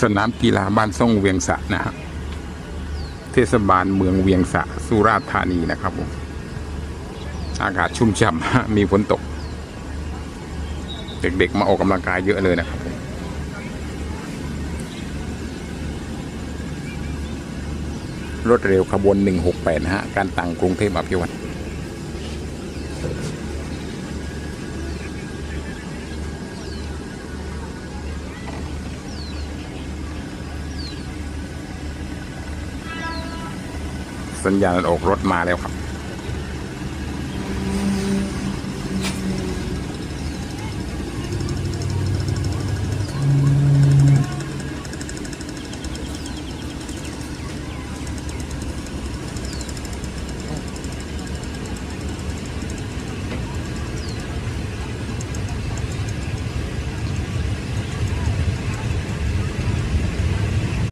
สนามกีฬาบ้านซ่องเวียงสะนะฮะเทศบาลเมืองเวียงสะสุราษฎร์ธานีนะครับผมอากาศชุ่มฉ่ำมีฝนตก เด็กๆมาออกกำลังกายเยอะเลยนะครับผมรถเร็วขบวน 168 นะฮะ การต่างกรุงเทพอภิวัตร สัญญาณออกรถมาแล้วครับ